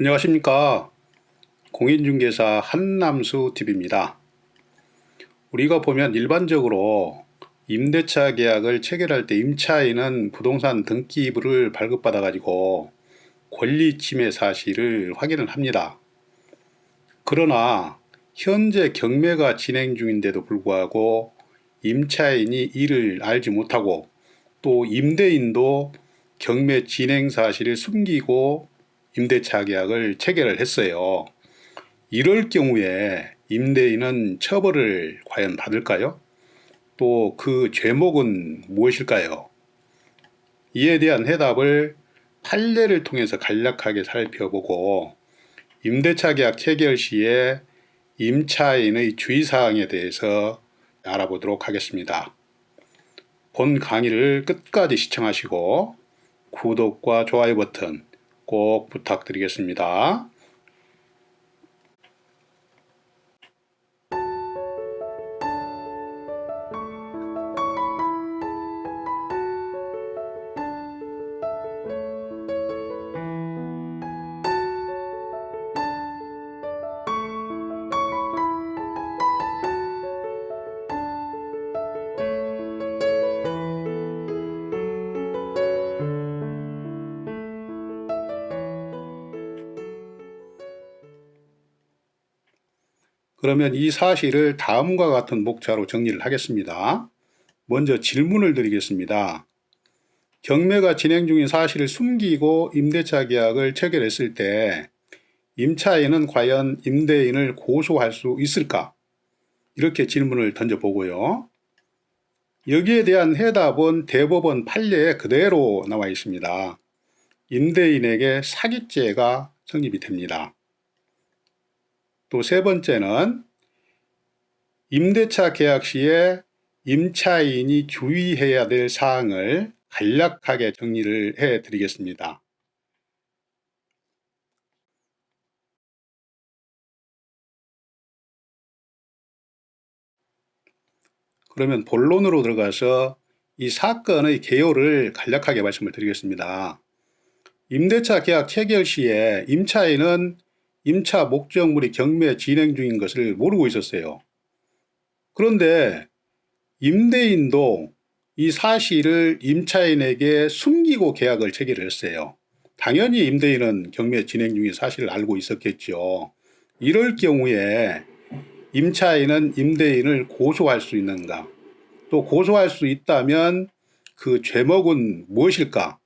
안녕하십니까. 공인중개사 한남수 TV입니다. 우리가 보면 일반적으로 임대차 계약을 체결할 때 임차인은 부동산 등기부를 발급받아 가지고 권리 침해 사실을 확인을 합니다. 그러나 현재 경매가 진행 중인데도 불구하고 임차인이 이를 알지 못하고 또 임대인도 경매 진행 사실을 숨기고 임대차 계약을 체결을 했어요. 이럴 경우에 임대인은 처벌을 과연 받을까요? 또 그 죄목은 무엇일까요? 이에 대한 해답을 판례를 통해서 간략하게 살펴보고 임대차 계약 체결 시에 임차인의 주의사항에 대해서 알아보도록 하겠습니다. 본 강의를 끝까지 시청하시고 구독과 좋아요 버튼 꼭 부탁드리겠습니다. 그러면 이 사실을 다음과 같은 목차로 정리를 하겠습니다. 먼저 질문을 드리겠습니다. 경매가 진행 중인 사실을 숨기고 임대차 계약을 체결했을 때 임차인은 과연 임대인을 고소할 수 있을까? 이렇게 질문을 던져보고요. 여기에 대한 해답은 대법원 판례에 그대로 나와 있습니다. 임대인에게 사기죄가 성립이 됩니다. 또 세 번째는 임대차 계약 시에 임차인이 주의해야 될 사항을 간략하게 정리를 해 드리겠습니다. 그러면 본론으로 들어가서 이 사건의 개요를 간략하게 말씀을 드리겠습니다. 임대차 계약 체결 시에 임차인은 임차 목적물이 경매 진행 중인 것을 모르고 있었어요. 그런데 임대인도 이 사실을 임차인에게 숨기고 계약을 체결을 했어요. 당연히 임대인은 경매 진행 중인 사실을 알고 있었겠죠. 이럴 경우에 임차인은 임대인을 고소할 수 있는가? 또 고소할 수 있다면 그 죄목은 무엇일까?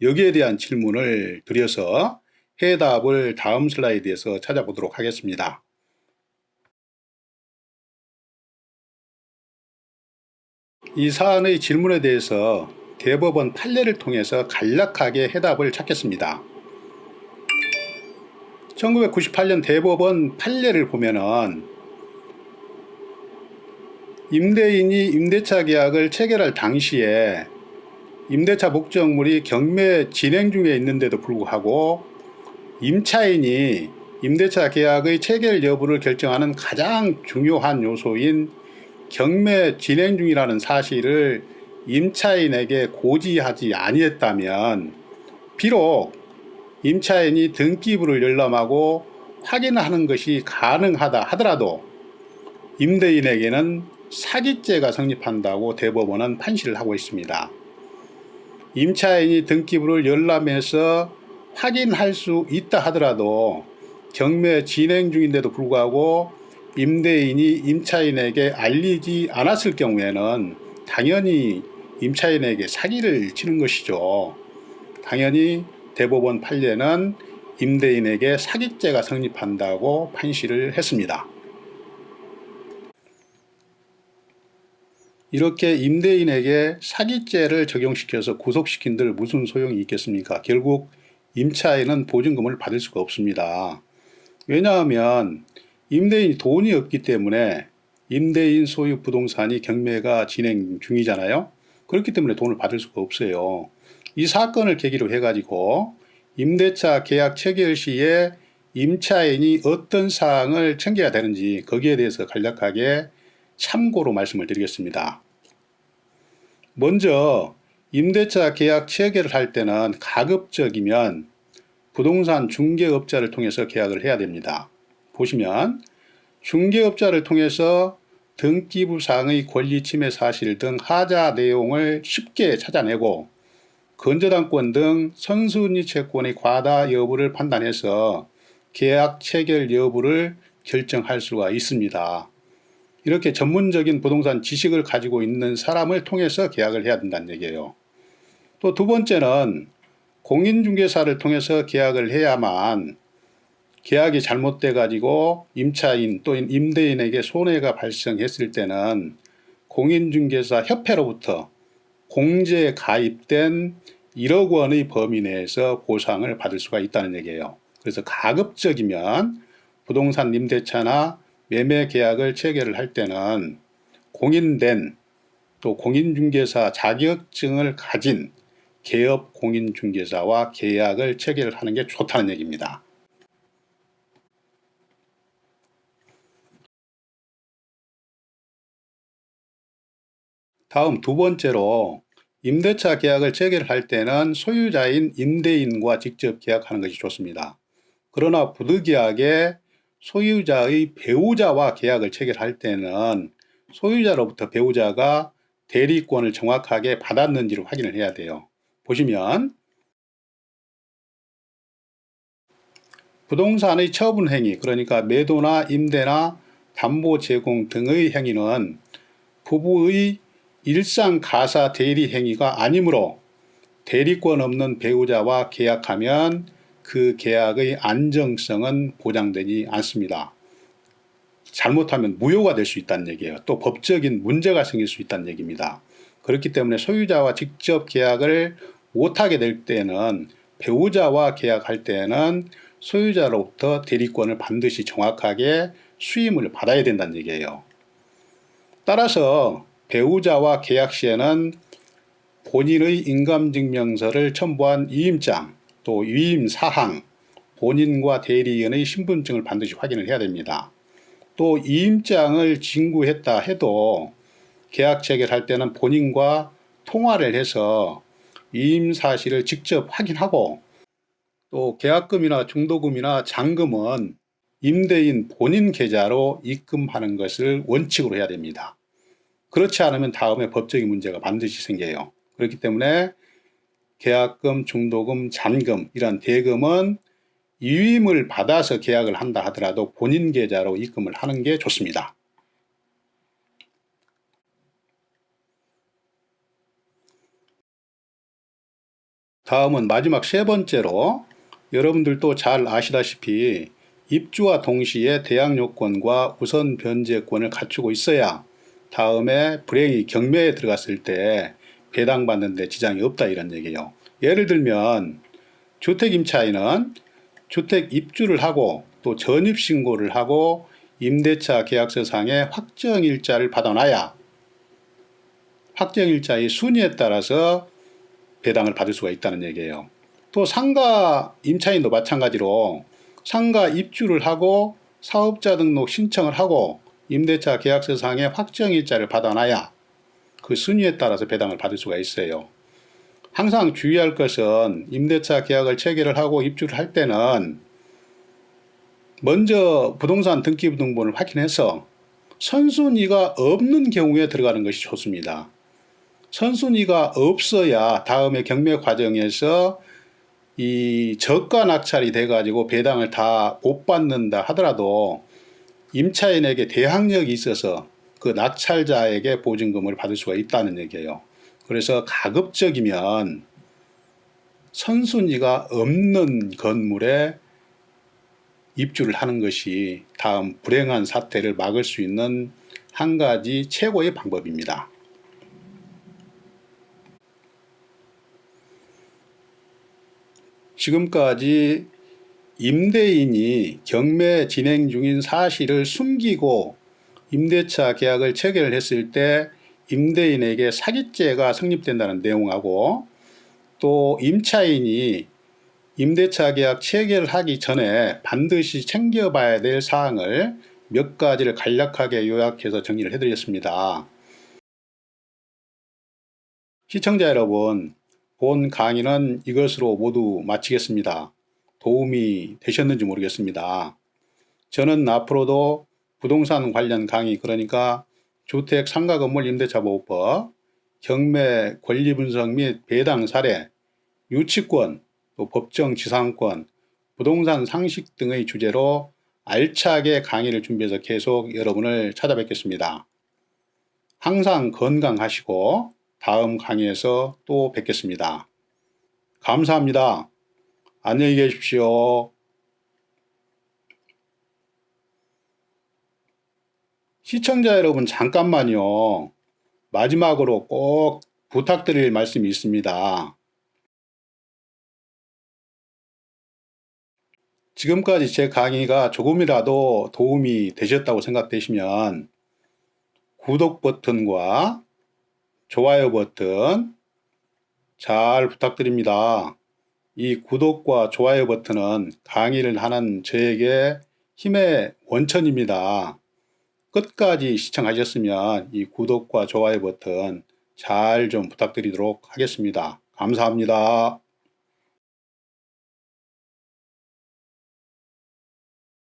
여기에 대한 질문을 드려서 해답을 다음 슬라이드에서 찾아보도록 하겠습니다. 이 사안의 질문에 대해서 대법원 판례를 통해서 간략하게 해답을 찾겠습니다. 1998년 대법원 판례를 보면은 임대인이 임대차 계약을 체결할 당시에 임대차 목적물이 경매 진행 중에 있는데도 불구하고 임차인이 임대차 계약의 체결 여부를 결정하는 가장 중요한 요소인 경매 진행 중이라는 사실을 임차인에게 고지하지 아니했다면 비록 임차인이 등기부를 열람하고 확인하는 것이 가능하다 하더라도 임대인에게는 사기죄가 성립한다고 대법원은 판시를 하고 있습니다. 임차인이 등기부를 열람해서 확인할 수 있다 하더라도 경매 진행 중인데도 불구하고 임대인이 임차인에게 알리지 않았을 경우에는 당연히 임차인에게 사기를 치는 것이죠. 당연히 대법원 판례는 임대인에게 사기죄가 성립한다고 판시를 했습니다. 이렇게 임대인에게 사기죄를 적용시켜서 구속시킨들 무슨 소용이 있겠습니까? 결국 임차인은 보증금을 받을 수가 없습니다. 왜냐하면 임대인이 돈이 없기 때문에 임대인 소유 부동산이 경매가 진행 중이잖아요. 그렇기 때문에 돈을 받을 수가 없어요. 이 사건을 계기로 해가지고 임대차 계약 체결 시에 임차인이 어떤 사항을 챙겨야 되는지 거기에 대해서 간략하게 참고로 말씀을 드리겠습니다. 먼저 임대차 계약 체결을 할 때는 가급적이면 부동산 중개업자를 통해서 계약을 해야 됩니다. 보시면 중개업자를 통해서 등기부 사항의 권리 침해 사실 등 하자 내용을 쉽게 찾아내고 건저당권 등 선순위 채권의 과다 여부를 판단해서 계약 체결 여부를 결정할 수가 있습니다. 이렇게 전문적인 부동산 지식을 가지고 있는 사람을 통해서 계약을 해야 된다는 얘기예요. 또 두 번째는 공인중개사를 통해서 계약을 해야만 계약이 잘못돼 가지고 임차인 또는 임대인에게 손해가 발생했을 때는 공인중개사 협회로부터 공제에 가입된 1억 원의 범위 내에서 보상을 받을 수가 있다는 얘기예요. 그래서 가급적이면 부동산 임대차나 매매 계약을 체결을 할 때는 공인된 또 공인중개사 자격증을 가진 개업 공인중개사와 계약을 체결을 하는 게 좋다는 얘기입니다. 다음 두 번째로 임대차 계약을 체결할 때는 소유자인 임대인과 직접 계약하는 것이 좋습니다. 그러나 부득이하게 소유자의 배우자와 계약을 체결할 때는 소유자로부터 배우자가 대리권을 정확하게 받았는지를 확인을 해야 돼요. 보시면 부동산의 처분 행위, 그러니까 매도나 임대나 담보 제공 등의 행위는 부부의 일상 가사 대리 행위가 아니므로 대리권 없는 배우자와 계약하면 그 계약의 안정성은 보장되지 않습니다. 잘못하면 무효가 될 수 있다는 얘기예요. 또 법적인 문제가 생길 수 있다는 얘기입니다. 그렇기 때문에 소유자와 직접 계약을 못하게 될 때는 배우자와 계약할 때는 소유자로부터 대리권을 반드시 정확하게 수임을 받아야 된다는 얘기예요. 따라서 배우자와 계약 시에는 본인의 인감증명서를 첨부한 위임장, 또 위임 사항, 본인과 대리인의 신분증을 반드시 확인을 해야 됩니다. 또 위임장을 진구했다 해도 계약 체결할 때는 본인과 통화를 해서 위임 사실을 직접 확인하고 또 계약금이나 중도금이나 잔금은 임대인 본인 계좌로 입금하는 것을 원칙으로 해야 됩니다. 그렇지 않으면 다음에 법적인 문제가 반드시 생겨요. 그렇기 때문에 계약금, 중도금, 잔금 이런 대금은 위임을 받아서 계약을 한다 하더라도 본인 계좌로 입금을 하는 게 좋습니다. 다음은 마지막 세 번째로 여러분들도 잘 아시다시피 입주와 동시에 대항 요건과 우선 변제권을 갖추고 있어야 다음에 불행히 경매에 들어갔을 때 배당받는 데 지장이 없다 이런 얘기예요. 예를 들면 주택 임차인은 주택 입주를 하고 또 전입 신고를 하고 임대차 계약서상에 확정일자를 받아놔야 확정일자의 순위에 따라서 배당을 받을 수가 있다는 얘기예요. 또 상가 임차인도 마찬가지로 상가 입주를 하고 사업자 등록 신청을 하고 임대차 계약서상에 확정 일자를 받아놔야 그 순위에 따라서 배당을 받을 수가 있어요. 항상 주의할 것은 임대차 계약을 체결을 하고 입주를 할 때는 먼저 부동산 등기부 등본을 확인해서 선순위가 없는 경우에 들어가는 것이 좋습니다. 선순위가 없어야 다음에 경매 과정에서 이 저가 낙찰이 돼가지고 배당을 다 못 받는다 하더라도 임차인에게 대항력이 있어서 그 낙찰자에게 보증금을 받을 수가 있다는 얘기예요. 그래서 가급적이면 선순위가 없는 건물에 입주를 하는 것이 다음 불행한 사태를 막을 수 있는 한 가지 최고의 방법입니다. 지금까지 임대인이 경매 진행 중인 사실을 숨기고 임대차 계약을 체결했을 때 임대인에게 사기죄가 성립된다는 내용하고 또 임차인이 임대차 계약 체결하기 전에 반드시 챙겨봐야 될 사항을 몇 가지를 간략하게 요약해서 정리를 해드렸습니다. 시청자 여러분, 본 강의는 이것으로 모두 마치겠습니다. 도움이 되셨는지 모르겠습니다. 저는 앞으로도 부동산 관련 강의 그러니까 주택 상가 건물 임대차 보호법, 경매 권리 분석 및 배당 사례, 유치권, 또 법정 지상권, 부동산 상식 등의 주제로 알차게 강의를 준비해서 계속 여러분을 찾아뵙겠습니다. 항상 건강하시고 다음 강의에서 또 뵙겠습니다. 감사합니다. 안녕히 계십시오. 시청자 여러분 잠깐만요. 마지막으로 꼭 부탁드릴 말씀이 있습니다. 지금까지 제 강의가 조금이라도 도움이 되셨다고 생각되시면 구독 버튼과 좋아요 버튼 잘 부탁드립니다. 이 구독과 좋아요 버튼은 강의를 하는 저에게 힘의 원천입니다. 끝까지 시청하셨으면 이 구독과 좋아요 버튼 잘 좀 부탁드리도록 하겠습니다. 감사합니다.